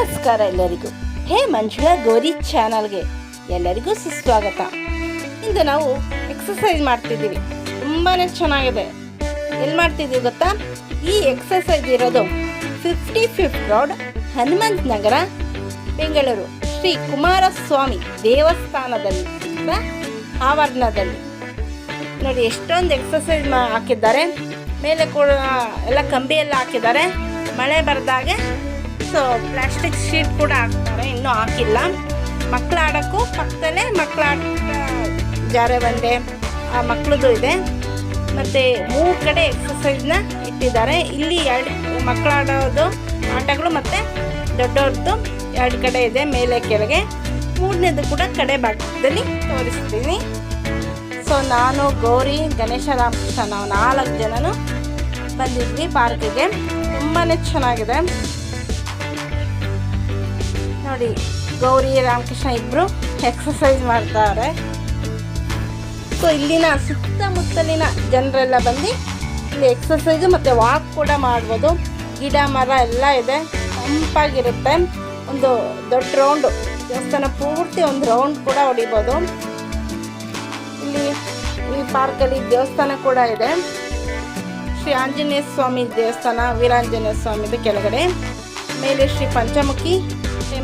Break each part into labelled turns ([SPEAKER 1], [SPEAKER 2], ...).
[SPEAKER 1] ನಮಸ್ಕಾರ ಎಲ್ಲರಿಗೂ. ಹೇ ಮಂಜುಳಾ, ಗೌರಿ ಚಾನಲ್ಗೆ ಎಲ್ಲರಿಗೂ ಸುಸ್ವಾಗತ. ಇಂದು ನಾವು ಎಕ್ಸಸೈಸ್ ಮಾಡ್ತಿದ್ದೀವಿ. ತುಂಬಾ ಚೆನ್ನಾಗಿದೆ. ಎಲ್ಲಿ ಮಾಡ್ತಿದ್ದೀವಿ ಗೊತ್ತಾ? ಈ ಎಕ್ಸಸೈಸ್ ಇರೋದು fifty fifth road Hanumanth Nagar, Bengaluru. Sri Kumaraswamy ದೇವಸ್ಥಾನದಲ್ಲಿ ಆವರಣದಲ್ಲಿ. ನೋಡಿ, ಎಷ್ಟೊಂದು ಎಕ್ಸಸೈಸ್ ಹಾಕಿದ್ದಾರೆ. ಮೇಲೆ ಕೂಡ ಎಲ್ಲ ಕಂಬಿಯೆಲ್ಲ ಹಾಕಿದ್ದಾರೆ. ಮಳೆ ಬರ್ದಾಗೆ ಸೊ ಪ್ಲಾಸ್ಟಿಕ್ ಶೀಟ್ ಕೂಡ ಹಾಕ್ತಾರೆ. ಇನ್ನೂ ಹಾಕಿಲ್ಲ. ಮಕ್ಕಳು ಆಡೋಕ್ಕೂ ಪಕ್ಕದಲ್ಲೇ ಮಕ್ಕಳು ಆಟ ಜಾರೆ ಬಂದೆ ಆ ಮಕ್ಕಳದು ಇದೆ. ಮತ್ತು ಮೂರು ಕಡೆ ಎಕ್ಸಸೈಸ್ನ ಇಟ್ಟಿದ್ದಾರೆ. ಇಲ್ಲಿ ಎರಡು ಮಕ್ಕಳು ಆಡೋದು ಆಟಗಳು ಮತ್ತು ದೊಡ್ಡವ್ರದ್ದು ಎರಡು ಕಡೆ ಇದೆ ಮೇಲೆ ಕೆಳಗೆ. ಮೂರನೇದು ಕೂಡ ಕಡೆ ಭಾಗದಲ್ಲಿ ತೋರಿಸ್ತೀನಿ. ಸೊ ನಾನು, ಗೌರಿ, ಗಣೇಶ ರಾಮಕೃಷ್ಣ ನಾವು ನಾಲ್ಕು ಜನನು ಬಂದಿದ್ವಿ ಪಾರ್ಕಿಗೆ. ತುಂಬಾ ಚೆನ್ನಾಗಿದೆ. ನೋಡಿ, ಗೌರಿ ರಾಮಕೃಷ್ಣ ಇಬ್ಬರು ಎಕ್ಸಸೈಸ್ ಮಾಡ್ತಾರೆ. ಸೊ ಇಲ್ಲಿನ ಸುತ್ತಮುತ್ತಲಿನ ಜನರೆಲ್ಲ ಬಂದು ಇಲ್ಲಿ ಎಕ್ಸಸೈಸು ಮತ್ತು ವಾಕ್ ಕೂಡ ಮಾಡ್ಬೋದು. ಗಿಡ, ಮರ ಎಲ್ಲ ಇದೆ. ತಂಪಾಗಿರುತ್ತೆ. ಒಂದು ದೊಡ್ಡ ರೌಂಡು ದೇವಸ್ಥಾನ ಪೂರ್ತಿ ಒಂದು ರೌಂಡ್ ಕೂಡ ಹೊಡಿಬೋದು. ಇಲ್ಲಿ ಈ ಪಾರ್ಕಲ್ಲಿ ದೇವಸ್ಥಾನ ಕೂಡ ಇದೆ. ಶ್ರೀ ಆಂಜನೇಯ ಸ್ವಾಮಿ ದೇವಸ್ಥಾನ, ವೀರಾಂಜನೇಯ ಸ್ವಾಮಿದು ಕೆಳಗಡೆ. ಮೇಲೆ ಶ್ರೀ ಪಂಚಮುಖಿ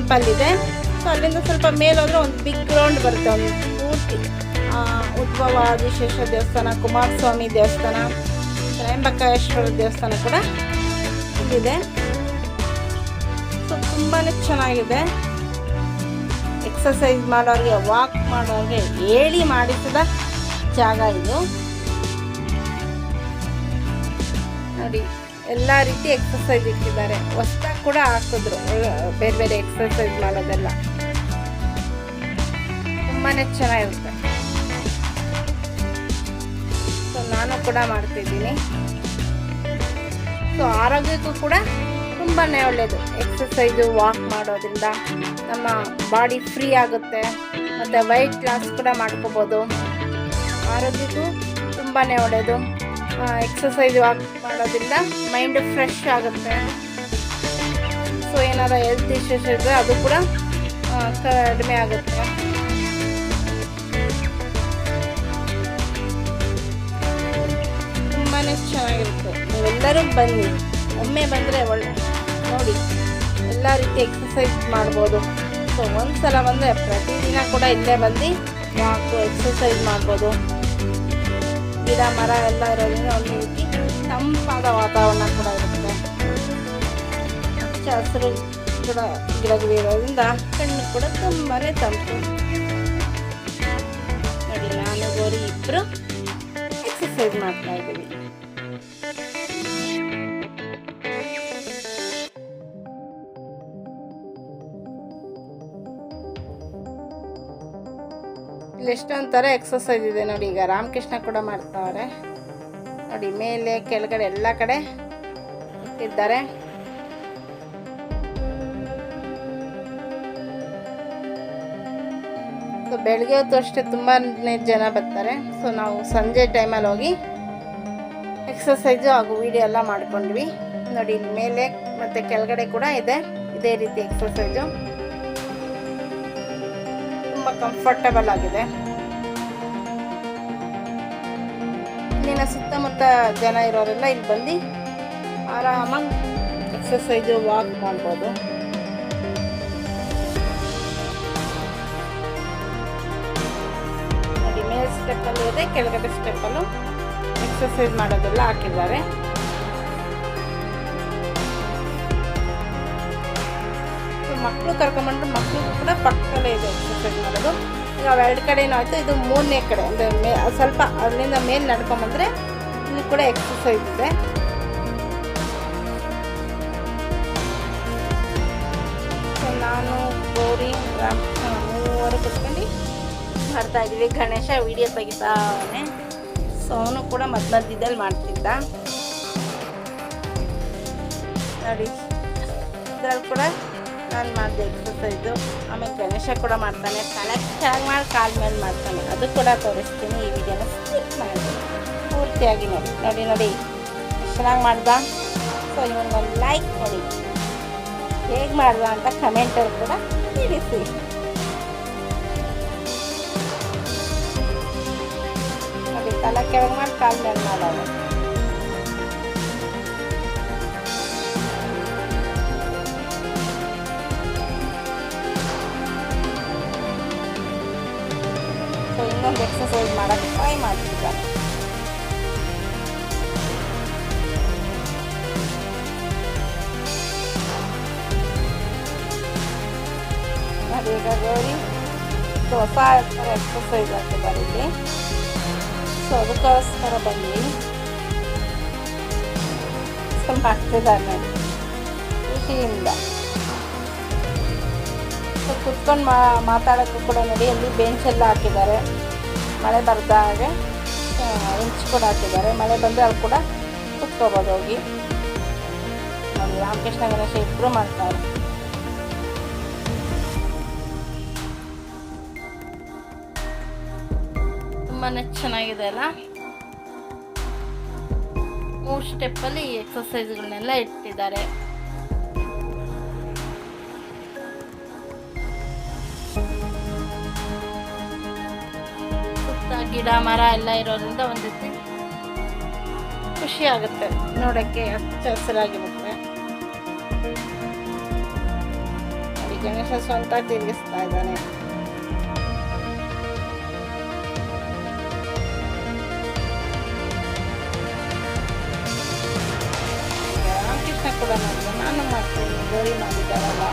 [SPEAKER 1] ಟೆಂಪಲ್ ಇದೆ ಸೊ ಅಲ್ಲಿಂದ ಸ್ವಲ್ಪ ಮೇಲೋದ್ರೆ ಒಂದು ಬಿಗ್ ಗ್ರೌಂಡ್ ಬರುತ್ತೆ, ಒಂದು ಪೂರ್ತಿ ಉದ್ಭವ ವಿಶೇಷ ದೇವಸ್ಥಾನ, ಕುಮಾರಸ್ವಾಮಿ ದೇವಸ್ಥಾನ, ತ್ರಯಂಬಕೇಶ್ವರ ದೇವಸ್ಥಾನ ಕೂಡ ಇಲ್ಲಿದೆ. ಸೊ ತುಂಬಾ ಚೆನ್ನಾಗಿದೆ. ಎಕ್ಸಸೈಸ್ ಮಾಡೋರಿಗೆ ವಾಕ್ ಮಾಡೋರಿಗೆ, ಹೇಳಿ ಮಾಡಿಸಿದ ಜಾಗ ಇದು. ನೋಡಿ. ಎಲ್ಲ ರೀತಿ ಎಕ್ಸಸೈಸ್ ಇಟ್ಟಿದ್ದಾರೆ. ಹೊಸ್ದಾಗಿ ಕೂಡ ಹಾಕಿದ್ರು. ಬೇರೆ ಬೇರೆ ಎಕ್ಸಸೈಸ್ ಮಾಡೋದೆಲ್ಲ. ತುಂಬಾ ಚೆನ್ನಾಗಿರುತ್ತೆ. ಸೊ ನಾನು ಕೂಡ ಮಾಡ್ತಿದ್ದೀನಿ. ಸೊ ಆರೋಗ್ಯಕ್ಕೂ ಕೂಡ ತುಂಬಾ ಒಳ್ಳೆಯದು ಎಕ್ಸಸೈಸು ವಾಕ್ ಮಾಡೋದ್ರಿಂದ ನಮ್ಮ ಬಾಡಿ ಫ್ರೀ ಆಗುತ್ತೆ. ಮತ್ತು ವೈಟ್ ಲಾಸ್ ಕೂಡ ಮಾಡ್ಕೋಬೋದು. ಆರೋಗ್ಯಕ್ಕೂ ತುಂಬಾ ಒಳ್ಳೆಯದು ಎಕ್ಸಸೈಸ್ ವಾಕ್ ಮಾಡೋದ್ರಿಂದ ಮೈಂಡ್ ಫ್ರೆಶ್ ಆಗುತ್ತೆ. ಸೊ ಏನಾರ ಹೆಲ್ತ್ ಇಶ್ಯೂಸ್ ಇದ್ದರೆ ಅದು ಕೂಡ ಕಡಿಮೆ ಆಗುತ್ತೆ. ತುಂಬಾ ಚೆನ್ನಾಗಿರುತ್ತೆ. ನೀವೆಲ್ಲರೂ ಬನ್ನಿ. ಒಮ್ಮೆ ಬಂದರೆ ಒಳ್ಳೆ ನೋಡಿ, ಎಲ್ಲ ರೀತಿ ಎಕ್ಸಸೈಸ್ ಮಾಡ್ಬೋದು. ಸೊ ಒಂದು ಸಲ ಬಂದರೆ ಪ್ರತಿದಿನ ಕೂಡ ಇಲ್ಲೇ ಬಂದು ವಾಕು ಎಕ್ಸಸೈಸ್ ಮಾಡ್ಬೋದು. ಗಿಡ, ಮರ ಎಲ್ಲ ಇರೋದ್ರಿಂದ ಒಂದು ರೀತಿ ತಂಪಾದ ವಾತಾವರಣ ಕೂಡ ಇರುತ್ತೆ. ಹಸಿರು ಗಿಡ, ಗಿಡಗಳು ಇರೋದ್ರಿಂದ ಕಣ್ಣು ಕೂಡ ತುಂಬಾ ತಂಪು. ನೋಡಿ, ನಾನು ಗೋರಿ ಇಬ್ಬರು ಎಕ್ಸಸೈಸ್ ಮಾಡ್ತಾ ಇದ್ದೀವಿ. ಇಲ್ಲಿ ಎಷ್ಟೊಂಥರ ಎಕ್ಸಸೈಸ್ ಇದೆ ನೋಡಿ, ಈಗ ರಾಮಕೃಷ್ಣ ಕೂಡ ಮಾಡ್ತಾವ್ರೆ. ನೋಡಿ, ಮೇಲೆ, ಕೆಳಗಡೆ ಎಲ್ಲ ಕಡೆ ಇಟ್ಟಿದ್ದಾರೆ ಸೊ ಬೆಳಗ್ಗೆ ಹೊತ್ತು ಅಷ್ಟೇ ತುಂಬಾ ಜನ ಬರ್ತಾರೆ. ಸೊ ನಾವು ಸಂಜೆ ಟೈಮಲ್ಲಿ ಹೋಗಿ ಎಕ್ಸಸೈಸು ಹಾಗೂ ವೀಡಿಯೋ ಎಲ್ಲ ಮಾಡ್ಕೊಂಡ್ವಿ. ನೋಡಿ ಮೇಲೆ ಮತ್ತು ಕೆಳಗಡೆ ಕೂಡ ಇದೆ, ಇದೇ ರೀತಿ ಎಕ್ಸಸೈಸು ತುಂಬ ಕಂಫರ್ಟಬಲ್ ಆಗಿದೆ. ಇಲ್ಲಿನ ಸುತ್ತಮುತ್ತ ಜನ ಇರೋರೆಲ್ಲ ಇಲ್ಲಿ ಬಂದು ಆರಾಮಾಗಿ ಎಕ್ಸಸೈಸು ವಾಕ್ ಮಾಡ್ಬೋದು. ಮೇಲೆ ಸ್ಟೆಪ್ಪಲ್ಲೂ ಇದೆ, ಕೆಳಗಡೆ ಸ್ಟೆಪ್ಪಲ್ಲೂ ಎಕ್ಸಸೈಸ್ ಮಾಡೋದೆಲ್ಲ ಹಾಕಿದ್ದಾರೆ. ಮಕ್ಕಳು ಕರ್ಕೊಂಬಂದ್ರೆ ಮಕ್ಕಳು ಕೂಡ ಪಕ್ಕದಲ್ಲೇ ಇದೆ ಎಕ್ಸಸೈಸ್ ಮಾಡೋದು ಈಗ ಎರಡು ಕಡೆ ಏನಾಯಿತು, ಇದು ಮೂರನೇ ಕಡೆ, ಅಂದರೆ ಮೇ, ಸ್ವಲ್ಪ ಅಲ್ಲಿಂದ ಮೇಲೆ ನಡ್ಕೊಂಬಂದರೆ ಇಲ್ಲಿ ಕೂಡ ಎಕ್ಸಸೈಸ್ ಇದೆ. ಸೊ ನಾನು, ಗೌರಿ ಮೂವರು ಕುತ್ಕೊಂಡು ಮಾಡ್ತಾ ಇದ್ದೀವಿ. ಗಣೇಶ ವಿಡಿಯೋ ತೆಗಿತಾವನೆ ಸೊ ಅವನು ಕೂಡ ಮಧ್ಯ ಮಧ್ಯದಲ್ಲಿ ಮಾಡ್ತಿದ್ದ. ನೋಡಿ. ಇದ್ರಲ್ಲಿ ಕೂಡ ನಾನು ಮಾಡಿದೆ ಎಕ್ಸಸೈಸು ಆಮೇಲೆ ಗಣೇಶ ಕೂಡ ಮಾಡ್ತಾನೆ. ತಲೆ ಚೆನ್ನಾಗಿ ಮಾಡಿ, ಕಾಲ ಮೇಲೆ ಮಾಡ್ತಾನೆ. ಅದು ಕೂಡ ತೋರಿಸ್ತೀನಿ. ಈ ವಿಡಿಯೋನ ಸ್ಕಿಪ್ ಮಾಡಿ. ಪೂರ್ತಿಯಾಗಿ ನೋಡಿ. ನೋಡಿ ನೋಡಿ. ಚೆನ್ನಾಗಿ ಮಾಡ್ದ? ಸೊ ಇವನಿಗೊಂದು ಲೈಕ್ ಕೊಡಿ. ಹೇಗೆ ಮಾಡ್ದ ಅಂತ ಕಮೆಂಟಲ್ಲಿ ಕೂಡ ತಿಳಿಸಿ. ನೋಡಿ, ತಲೆ ಕೆಳಗೆ ಮಾಡಿ, ಕಾಲು ಮೇಲೆ ಮಾಡೋದು ನೋಡಿ ಈಗ ಗೌರಿ ಹೊಸ ಎಕ್ಸಸೈಸ್ ಆಗ್ತಿದ್ದಾರೆ ಇಲ್ಲಿ. ಸೊ ಅದಕ್ಕೋಸ್ಕರ ಬನ್ನಿ. ಸ್ವಲ್ಪ ಹಾಕ್ತಿದ್ದಾರೆ ಸೊ ಕುತ್ಕೊಂಡು ಮಾತಾಡೋಕ್ಕೂ ಕೂಡ ನೋಡಿ, ಅಲ್ಲಿ ಬೆಂಚ್ ಎಲ್ಲ ಹಾಕಿದ್ದಾರೆ. ಮಳೆ ಬರ್ದಾಗ ಇಂಚ್ ಕೂಡ ಹಾಕಿದ್ದಾರೆ. ಮಳೆ ಬಂದರೆ ಅಲ್ಲಿ ಕೂಡ ಕುತ್ಕೋಬೋದು ಹೋಗಿ. ನೋಡಿ, ರಾಮಕೃಷ್ಣ ಗಣೇಶ ಇಬ್ಬರು ಮಾಡ್ತಾರೆ. ತುಂಬಾ ಚೆನ್ನಾಗಿದೆ ಅಲ್ಲ? ಮೂರು ಸ್ಟೆಪ್ಪಲ್ಲಿ ಎಕ್ಸಸೈಸ್ಗಳನ್ನೆಲ್ಲ ಇಟ್ಟಿದ್ದಾರೆ. ಗಿಡ, ಮರ ಎಲ್ಲ ಇರೋದ್ರಿಂದ ಒಂದು ಖುಷಿ ಆಗುತ್ತೆ. ನೋಡೋಕ್ಕೆ ಹಚ್ಚ ಹಸಿರಾಗಿರುತ್ತೆ ಗಣೇಶ ಸ್ವಂತ ತಿರುಗಿಸ್ತಾ ಇದ್ದಾನೆ. ರಾಮಕೃಷ್ಣ ಕೂಡ ನಾನು ಮಾಡ್ತೀನಿ, ಗೌರಿ ಮಾಡಿದ್ದಾರಲ್ಲ.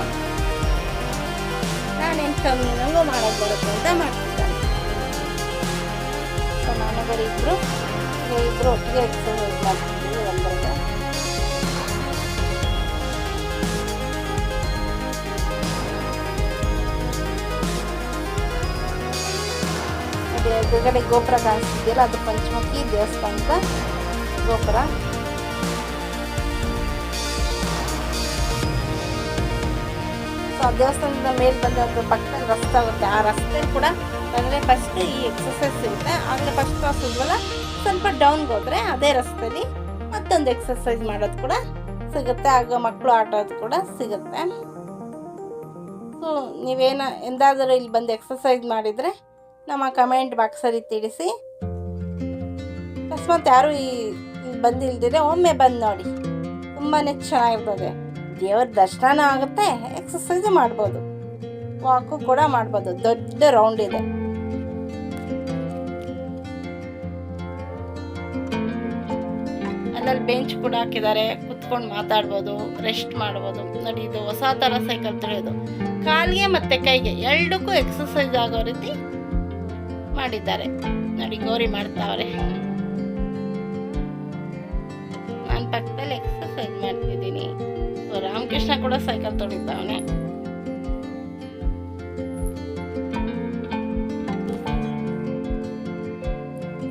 [SPEAKER 1] ನಾನೇನು ಕಮ್ಮಿ ನನಗೂ ಮಾಡೋದು ಬರುತ್ತೆ ಅಂತ ಮಾಡ್ತಿದ್ದಾನೆ. ಸೊ ನಾನು ಬರೀ ಇಬ್ಬರು ಒಟ್ಟಿಗೆ ಎಕ್ಸಸೈಸ್ ಮಾಡ್ತಿದ್ದೀವಿ ಒಂದರಿಂದ ಅದೇ ಎದುರುಗಡೆ ಗೋಪುರ ಕಾಣಿಸ್ತಿದೆಯಲ್ಲ, ಅದು ಪಂಚಮುಖಿ ದೇವಸ್ಥಾನದ ಗೋಪುರ. ದೇವಸ್ಥಾನದ ಮೇಲೆ ಬಂದ ಪಕ್ಕದಲ್ಲಿ ರಸ್ತೆ ಆಗುತ್ತೆ. ಆ ರಸ್ತೆ ಕೂಡ ಅಂದರೆ ಫಸ್ಟ್ ಈ ಎಕ್ಸಸೈಸ್ ಇರುತ್ತೆ. ಆಗಲೇ ಫಸ್ಟ್ ಕ್ರಾಸ್ ಇದ್ವಲ್ಲ, ಸ್ವಲ್ಪ ಡೌನ್ಗೆ ಹೋದರೆ ಅದೇ ರಸ್ತೆಯಲ್ಲಿ ಮತ್ತೊಂದು ಎಕ್ಸಸೈಸ್ ಮಾಡೋದು ಕೂಡ ಸಿಗುತ್ತೆ. ಆಗ ಮಕ್ಕಳು ಆಟೋದು ಕೂಡ ಸಿಗುತ್ತೆ. ಸೊ ನೀವೇನ ಎಂದಾದರೂ ಇಲ್ಲಿ ಬಂದು ಎಕ್ಸಸೈಸ್ ಮಾಡಿದರೆ ನಮ್ಮ ಕಮೆಂಟ್ ಬಾಕ್ಸಲ್ಲಿ ತಿಳಿಸಿ. ಅಕಸ್ಮಾತ್ ಯಾರು ಈ ಇಲ್ಲಿ ಬಂದಿಲ್ದಿದ್ರೆ ಒಮ್ಮೆ ಬಂದು ನೋಡಿ. ತುಂಬಾ ಚೆನ್ನಾಗಿರ್ತದೆ. ದೇವ್ರ ದರ್ಶನ ಆಗುತ್ತೆ ಎಕ್ಸಸೈಸ್ ಮಾಡ್ಬೋದು. ವಾಕು ಕೂಡ ಮಾಡ್ಬೋದು, ದೊಡ್ಡ ರೌಂಡ್ ಇದೆ. ಅಲ್ಲಲ್ಲಿ ಬೆಂಚ್ ಕೂಡ ಹಾಕಿದ್ದಾರೆ, ಕುತ್ಕೊಂಡು ಮಾತಾಡ್ಬೋದು ರೆಸ್ಟ್ ಮಾಡ್ಬೋದು ನೋಡಿ ಇದು ಹೊಸ ಥರ ಸೈಕಲ್ ತುಳಿಯೋದು ಕಾಲಿಗೆ ಮತ್ತು ಕೈಗೆ ಎರಡಕ್ಕೂ ಎಕ್ಸಸೈಸ್ ಆಗೋ ರೀತಿ ಮಾಡಿದ್ದಾರೆ. ನೋಡಿ, ಗೌರಿ ಮಾಡ್ತಾವ್ರೆ. ಕೂಡ ಸೈಕಲ್ ತೊಳಿತಾವನೆ.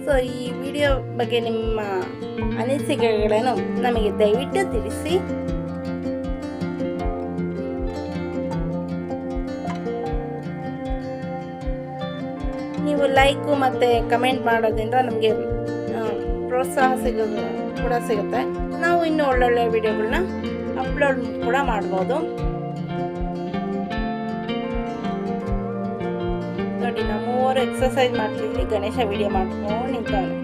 [SPEAKER 1] ಸೊ ಈ ವಿಡಿಯೋ ಬಗ್ಗೆ ನಿಮ್ಮ ಅನಿಸಿಕೆಗಳನ್ನು ನಮಗೆ ದಯವಿಟ್ಟು ತಿಳಿಸಿ. ನೀವು ಲೈಕು ಮತ್ತು ಕಮೆಂಟ್ ಮಾಡೋದ್ರಿಂದ ನಮಗೆ ಪ್ರೋತ್ಸಾಹ ಸಿಗೋದು ಕೂಡ ಸಿಗುತ್ತೆ. ನಾವು ಇನ್ನೂ ಒಳ್ಳೊಳ್ಳೆ ವಿಡಿಯೋಗಳನ್ನ ಅಪ್ಲೋಡ್ ಕೂಡ ಮಾಡ್ಬೋದು. ನೋಡಿ, ನಾವು ಮೂವರು ಎಕ್ಸಸೈಸ್ ಮಾಡ್ತಿದ್ವಿ. ಗಣೇಶ ವಿಡಿಯೋ ಮಾಡ್ಕೊಂಡು ನಿಂತವ್ರೆ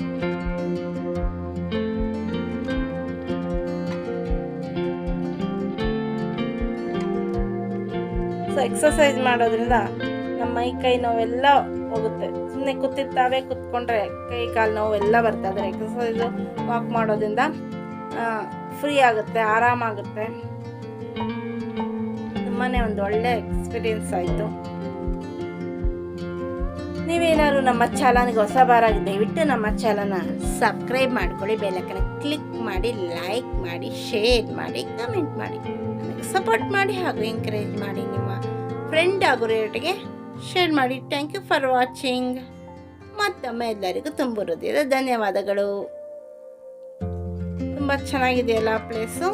[SPEAKER 1] ಸೊ ಎಕ್ಸಸೈಸ್ ಮಾಡೋದ್ರಿಂದ ನಮ್ಮ ಮೈ, ಕೈ ನೋವೆಲ್ಲ ಹೋಗುತ್ತೆ. ಸುಮ್ಮನೆ ಕೂತಿರ್ತಾವೆ, ಕೂತ್ಕೊಂಡ್ರೆ ಕೈ, ಕಾಲು ನೋವೆಲ್ಲ ಬರ್ತದೆ ಎಕ್ಸಸೈಸು ವಾಕ್ ಮಾಡೋದ್ರಿಂದ ಫ್ರೀ ಆಗುತ್ತೆ ಆರಾಮಾಗುತ್ತೆ ತುಂಬಾ ಒಂದು ಒಳ್ಳೆ ಎಕ್ಸ್ಪೀರಿಯೆನ್ಸ್ ಆಯಿತು. ನೀವೇನಾದ್ರು ನಮ್ಮ ಚಾನಲ್ಗೆ ಹೊಸ ಬಾರಾಗಿ ದಯವಿಟ್ಟು ನಮ್ಮ ಚಾನಲ್ನ ಸಬ್ಸ್ಕ್ರೈಬ್ ಮಾಡ್ಕೊಳ್ಳಿ ಬೆಲ್ಲಕ್ಕನ ಕ್ಲಿಕ್ ಮಾಡಿ ಲೈಕ್ ಮಾಡಿ ಶೇರ್ ಮಾಡಿ ಕಮೆಂಟ್ ಮಾಡಿ. ನನಗೆ ಸಪೋರ್ಟ್ ಮಾಡಿ ಹಾಗೂ ಎಂಕರೇಜ್ ಮಾಡಿ ನಿಮ್ಮ ಫ್ರೆಂಡ್ ಹಾಗೂ ರೇಟಿಗೆ ಶೇರ್ ಮಾಡಿ. ಥ್ಯಾಂಕ್ ಯು ಫಾರ್ ವಾಚಿಂಗ್ ಮತ್ತೊಮ್ಮೆ ಎಲ್ಲರಿಗೂ ತುಂಬ ಹೃದಯದ ಧನ್ಯವಾದಗಳು. ತುಂಬ ಚೆನ್ನಾಗಿದೆಯಲ್ಲ ಪ್ಲೇಸು